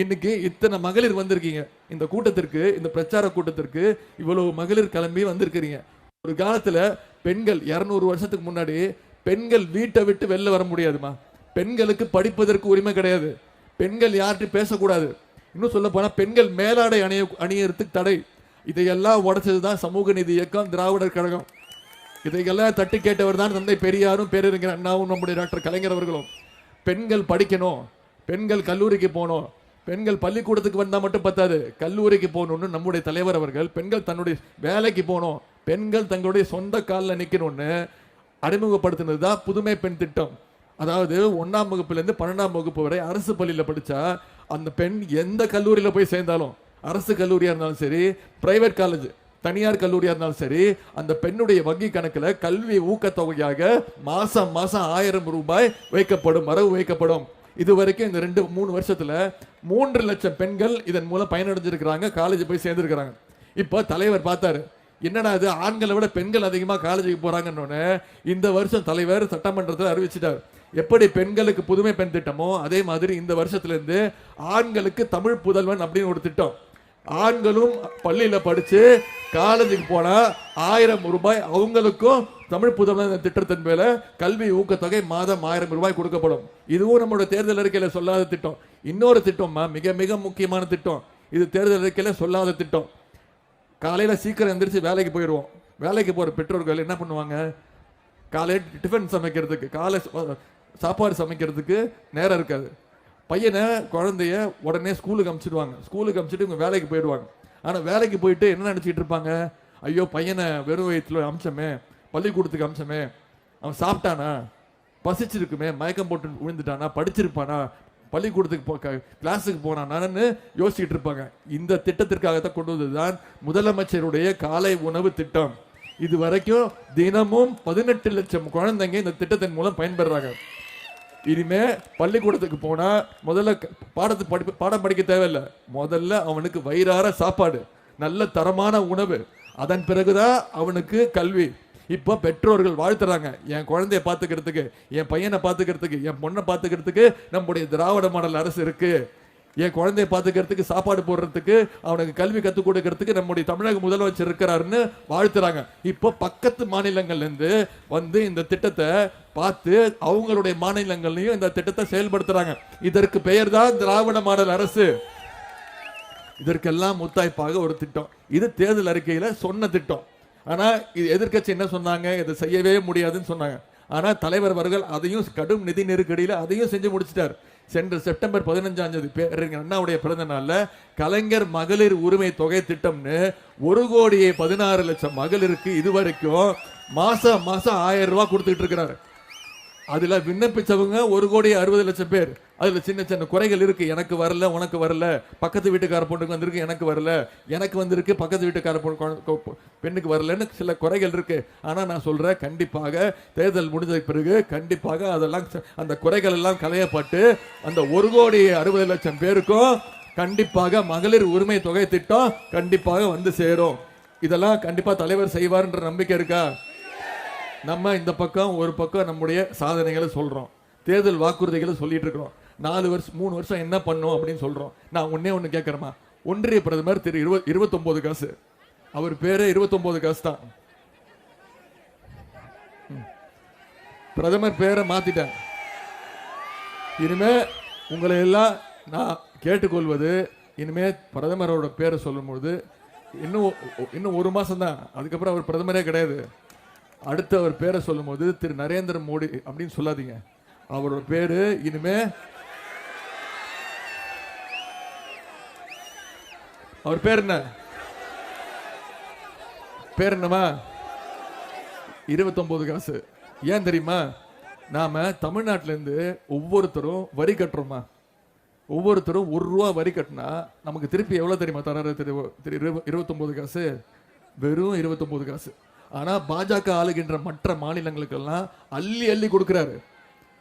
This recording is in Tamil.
இன்னைக்கு இத்தனை மகளிர் வந்திருக்கீங்க. இந்த கூட்டத்திற்கு இந்த பிரச்சார கூட்டத்திற்கு இவ்வளவு மகளிர் கிளம்பி வந்திருக்கிறீங்க. ஒரு காலத்துல பெண்கள் இரநூறு வருஷத்துக்கு முன்னாடி பெண்கள் வீட்டை விட்டு வெளில வர முடியாதுமா. பெண்களுக்கு படிப்பதற்கு உரிமை கிடையாது. பெண்கள் யார்கிட்ட பேசக்கூடாது. இன்னும் சொல்ல போனா பெண்கள் மேலாடை அணிய அணியறதுக்கு தடை. இதையெல்லாம் உடைச்சது தான் சமூக நீதி இயக்கம் திராவிடர் கழகம். இதையெல்லாம் தட்டி கேட்டவர் தான் தந்தை பெரியாரும் பேரறிஞர் அண்ணாவும் நம்முடைய டாக்டர் கலைஞர் அவர்களும். பெண்கள் படிக்கணும். பெண்கள் கல்லூரிக்கு போகணும். பெண்கள் பள்ளிக்கூடத்துக்கு வந்தால் மட்டும் பத்தாது. கல்லூரிக்கு போகணும்னு நம்முடைய தலைவர் அவர்கள் பெண்கள் தன்னுடைய வேலைக்கு போகணும் பெண்கள் தங்களுடைய சொந்த காலில் நிற்கணும்னு அறிமுகப்படுத்தினது தான் புதுமை பெண் திட்டம். அதாவது ஒன்றாம் வகுப்புலேருந்து பன்னெண்டாம் வகுப்பு வரை அரசு பள்ளியில் படித்தா அந்த பெண் எந்த கல்லூரியில் போய் சேர்ந்தாலும் அரசு கல்லூரியாக இருந்தாலும் சரி பிரைவேட் காலேஜ் தனியார் கல்லூரியாக இருந்தாலும் சரி அந்த பெண்ணுடைய வங்கி கணக்கில் கல்வி ஊக்கத்தொகையாக மாதம் மாதம் ஆயிரம் ரூபாய் வைக்கப்படும் வரவு வைக்கப்படும். இது வரைக்கும் இந்த ரெண்டு மூணு வருஷத்தில் மூன்று லட்சம் பெண்கள் இதன் மூலம் பயனடைஞ்சிருக்கிறாங்க காலேஜ் போய் சேர்ந்துருக்கிறாங்க. இப்போ தலைவர் பார்த்தாரு என்னடா இது ஆண்களை விட பெண்கள் அதிகமாக காலேஜுக்கு போறாங்கன்னு இந்த வருஷம் தலைவர் சட்டமன்றத்தில் அறிவிச்சிட்டார். எப்படி பெண்களுக்கு புதுமை பெண் திட்டமோ அதே மாதிரி இந்த வருஷத்துலேருந்து ஆண்களுக்கு தமிழ் புதல்வன் அப்படின்னு ஒரு திட்டம். ஆண்களும் பள்ளியில் படித்து காலேஜுக்கு போனால் ஆயிரம் ரூபாய் அவங்களுக்கும் தமிழ் புதல்வன் திட்டத்தின் மேல கல்வி ஊக்கத்தொகை மாதம் ஆயிரம் ரூபாய் கொடுக்கப்படும். இதுவும் நம்மளோட தேர்தல் அறிக்கையில சொல்லாத திட்டம். இன்னொரு திட்டம்மா மிக மிக முக்கியமான திட்டம். இது தேர்தல் அறிக்கையில சொல்லாத திட்டம். காலையில சீக்கிரம் எந்திரிச்சு வேலைக்கு போயிடுவோம். வேலைக்கு போற பெற்றோர்கள் என்ன பண்ணுவாங்க? காலையில் டிஃபன் சமைக்கிறதுக்கு காலை சாப்பாடு சமைக்கிறதுக்கு நேரம் இருக்காது. பையனை குழந்தைய உடனே ஸ்கூலுக்கு அனுப்பிச்சிடுவாங்க ஸ்கூலுக்கு அனுப்பிச்சிட்டு இவங்க வேலைக்கு போயிடுவாங்க. ஆனால் வேலைக்கு போயிட்டு என்ன நினச்சிட்டு இருப்பாங்க? ஐயோ பையனை வெறும் வயிற்றுல அம்சமே பள்ளிக்கூடத்துக்கு அம்சமே அவன் சாப்பிட்டானா? பசிச்சிருக்குமே. மயக்கம் போட்டு விழுந்துட்டானா? படிச்சிருப்பானா? பள்ளிக்கூடத்துக்கு போ கிளாஸுக்கு போனானான்னு யோசிச்சுட்டு இருப்பாங்க. இந்த திட்டத்திற்காக தான் கொண்டு வந்ததுதான் முதலமைச்சருடைய காலை உணவு திட்டம். இது வரைக்கும் தினமும் பதினெட்டு லட்சம் குழந்தைங்க இந்த திட்டத்தின் மூலம் பயன்பெறாங்க. இனிமே பள்ளிக்கூடத்துக்கு போனா முதல்ல பாடத்து படிப்பு பாடம் படிக்க தேவையில்லை. முதல்ல அவனுக்கு வயிறார சாப்பாடு. நல்ல தரமான உணவு. அதன் பிறகுதான் அவனுக்கு கல்வி. இப்போ பெற்றோர்கள் வாழ்த்துறாங்க. என் குழந்தைய பார்த்துக்கிறதுக்கு என் பையனை பார்த்துக்கிறதுக்கு என் பொண்ணை பார்த்துக்கிறதுக்கு நம்முடைய திராவிட மாடல் அரசு இருக்கு. என் குழந்தைய பார்த்துக்கிறதுக்கு சாப்பாடு போடுறதுக்கு அவனுக்கு கல்வி கற்றுக் கொடுக்கறதுக்கு நம்முடைய தமிழக முதலமைச்சர் இருக்கிறாருன்னு வாழ்த்துறாங்க. இப்போ பக்கத்து மாநிலங்கள்லேருந்து வந்து இந்த திட்டத்தை பார்த்து அவங்களுடைய மாநிலங்கள்லையும் இந்த திட்டத்தை செயல்படுத்துறாங்க. இதற்கு பெயர் தான் திராவிட மாடல் அரசு. இதற்கெல்லாம் முத்தாய்ப்பாக ஒரு திட்டம். இது தேர்தல் அறிக்கையில் சொன்ன திட்டம். ஆனால் இது எதிர்க்கட்சி என்ன சொன்னாங்க? இதை செய்யவே முடியாதுன்னு சொன்னாங்க. ஆனால் தலைவர் அவர்கள் அதையும் கடும் நிதி நெருக்கடியில் அதையும் செஞ்சு முடிச்சிட்டார். சென்ற செப்டம்பர் பதினஞ்சாம் தேதி பேரறிஞர் அண்ணாவுடைய பிறந்த நாளில் கலைஞர் மகளிர் உரிமை தொகை திட்டம்னு ஒரு கோடியே பதினாறு லட்சம் மகளிருக்கு இதுவரைக்கும் மாசம் மாசம் ஆயிரம் ரூபாய் கொடுத்துட்டு இருக்கிறாரு. அதுல விண்ணப்பிச்சவங்க ஒரு கோடி அறுபது லட்சம் பேர். அதுல சின்ன சின்ன குறைகள் இருக்கு. எனக்கு வரல உனக்கு வரல. பக்கத்து வீட்டுக்கார பொண்ணுக்கு வந்திருக்கு எனக்கு வரல. எனக்கு வந்திருக்கு பக்கத்து வீட்டுக்கார பொண்ணு கொ- பெண்ணுக்கு வரலன்னு சில குறைகள் இருக்கு. ஆனா நான் சொல்றேன் கண்டிப்பாக தேர்தல் முடிஞ்ச பிறகு கண்டிப்பாக அதெல்லாம் ச- அந்த குறைகள் எல்லாம் களையப்பட்டு அந்த ஒரு கோடி அறுபது லட்சம் பேருக்கும் கண்டிப்பாக மகளிர் உரிமை தொகை திட்டம் கண்டிப்பாக வந்து சேரும். இதெல்லாம் கண்டிப்பா தலைவர் செய்வார்ன்ற நம்பிக்கை இருக்கா? நம்ம இந்த பக்கம் ஒரு பக்கம் நம்முடைய சாதனைகளை சொல்கிறோம் தேர்தல் வாக்குறுதிகளை சொல்லிட்டு இருக்கிறோம். நாலு வருஷம் மூணு வருஷம் என்ன பண்ணோம் அப்படின்னு சொல்கிறோம் நான் ஒன்றே ஒன்று கேட்குறேம்மா ஒன்றிய பிரதமர் திரு இருவ இருபத்தொம்போது காசு. அவர் பேரே இருபத்தொம்போது காசு தான். ம். பிரதமர் பேரை மாத்திட்டேன். இனிமே உங்களை எல்லாம் நான் கேட்டுக்கொள்வது இனிமே பிரதமரோட பேரை சொல்லும்பொழுது இன்னும் இன்னும் ஒரு மாதம் தான் அதுக்கப்புறம் அவர் பிரதமரே கிடையாது. அடுத்து அவர் பேரை சொல்லும்போது திரு நரேந்திர மோடி அப்படின்னு சொல்லாதீங்க. அவரோட பேரு இனிமே அவர் பேர் என்ன? பேர் என்னமா இருபத்தொன்பது காசு. ஏன் தெரியுமா? நாம தமிழ்நாட்டிலேருந்து ஒவ்வொருத்தரும் வரி கட்டுறோமா ஒவ்வொருத்தரும் ஒரு ரூபா வரி கட்டினா நமக்கு திருப்பி எவ்வளவு தெரியுமா தராரு? திரு திரு காசு. வெறும் இருபத்தொம்போது காசு. ஆனா பாஜக ஆளுகின்ற மற்ற மாநிலங்களுக்கெல்லாம் அள்ளி அள்ளி கொடுக்கிறாரு.